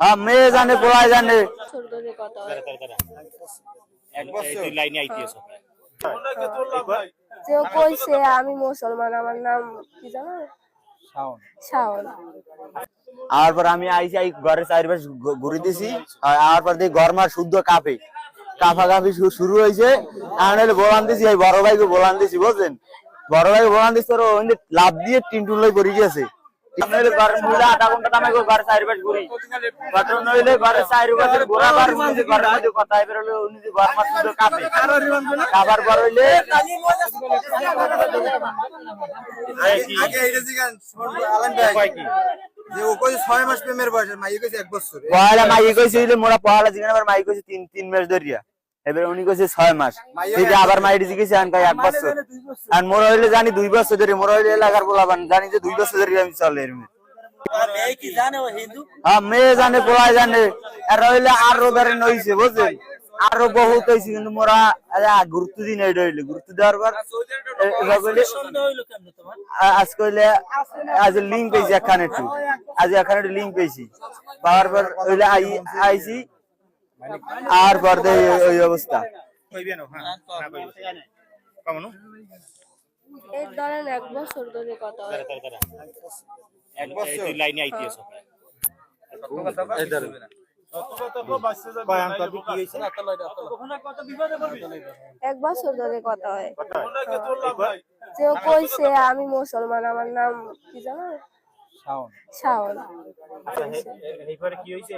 হ্যাঁ মেয়ে জানে পোলায় জানে। যে কইছে আমি মুসলমান আমার নাম কি জানো? আর পর আমি আইসি আই ঘরের চারিপাশ ঘুরে দিছি। আর পর দিয়ে ঘর মার শুদ্ধ কাপে। কাফা কাফি শু- শুরু হয়েছে আর বলান দিছি এই বড় ভাইকে বলান দিছি বুঝছেন? বড় ভাইকে বলান দিছি তোর লাভ দিয়ে টিনটুন লই পড়ে গেছে নইলে ঘরের মহিলা আধা ঘণ্টা চারিপাশ ঘুরি নইলে ঘরের চারিপাশে ঘোরা বার উনি ঘরের মধ্যে কথা এবার হলো উনি যে ঘর কাপে। হইলে মোরা জিগান মাই কইছে তিন তিন মাস ধরিয়া। এবার উনি কইছে ছয় মাস। ঠিক আবার আন এক বছর। আর মোরা হইলে জানি দুই বছর ধরে মোরা হইলে এলাকার বলাবান জানি যে দুই বছর ধরে আমি চলে এরমে। আর মেয়ে কি জানে ও হিন্দু? হ্যাঁ মেয়ে জানে পোলায় জানে। আর হইলে আরও ধরে নইছে বুঝছেন? আরও বহুত হইছে কিন্তু মোরা গুরুত্ব দিন হইলে গুরুত্ব দেওয়ার পর আজ কইলে আজ লিঙ্ক পেয়েছি একখানে একটু আজ একখানে লিঙ্ক পেয়েছি। পাওয়ার পর হইলে আইছি। আর পর দে ওই অবস্থা। হ্যাঁ কেমন ধরেন এক বছর ধরে কথা হয়। এক বছর? তুই লাইনে আইতেছ কয় আঙ্ক কি এক বছর ধরে কথা হয়। যে কইছে আমি মুসলমান আমার নাম কি জানো শাওন। এইবারে কি হইছে?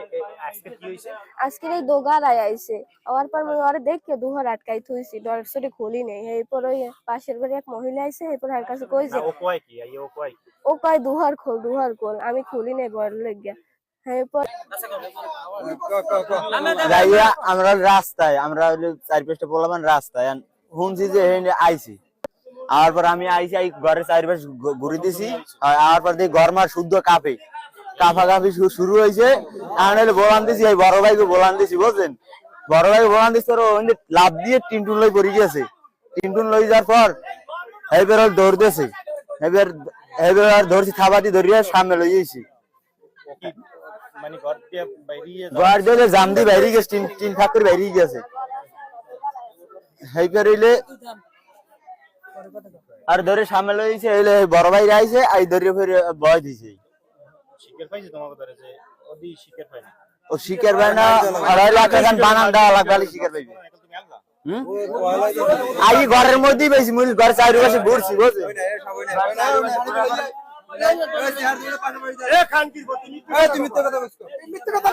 আজকে কি হইছে? আজকে এই দোগারায় আইছে। আবার পর মুই ওরে দেখে দুহর আটকাই থুইছি। ডর সরে খুলি নেই। এরপর ওই পাশের বাড়ি এক মহিলা আইছে এরপর আর কাছে কইছে ও কয় কি? ও কয় ও কয় দুহার খোল দুহার খোল। আমি খুলি নেই বড় লেগিয়া। আমরা রাস্তায় আমরা চার পাঁচটা বললাম রাস্তায়। শুনছি যে আইছি। আর পর আমি আইছি আই ঘরের চারিপাশ ঘুরে দিছি। আর পর দিয়ে ঘর মার শুদ্ধ কাপে। কাফা কাফি শুরু হয়েছে। আর নাহলে বলান দিছি এই বড় ভাইকে বলান দিছি বুঝছেন? বড় ভাইকে বলান দিছি তোর ওই লাভ দিয়ে টিনটুন লই পড়ে গেছে টিনটুন লই যাওয়ার পর এবার ওর দৌড়তেছে এবার এবার আর ধরছি থাবাতি ধরিয়া সামনে লই যাইছি কি মানে ঘর দিয়ে ঘর দিয়ে জাম দিয়ে বাইরে গেছে টিন টিন ফাঁকের বাইরে গেছে হেই করিলে আর ধরে সামনে লইছে হইলে বড় ভাই আইছে আই ধরে ফিরে বয় দিছে। শিকার পাইছে তোমাকে ধরে যে ওদি শিকার পাই না ও শিকার ভাই না আড়াই লাখ টাকা বানান দেওয়া লাগবে শিকার পাইবে। এখন তুমি আলগা হুম? আই ঘরের মধ্যেই বেশি মুই ঘর ঘুরছি বুঝছি? তুমি কথা কথা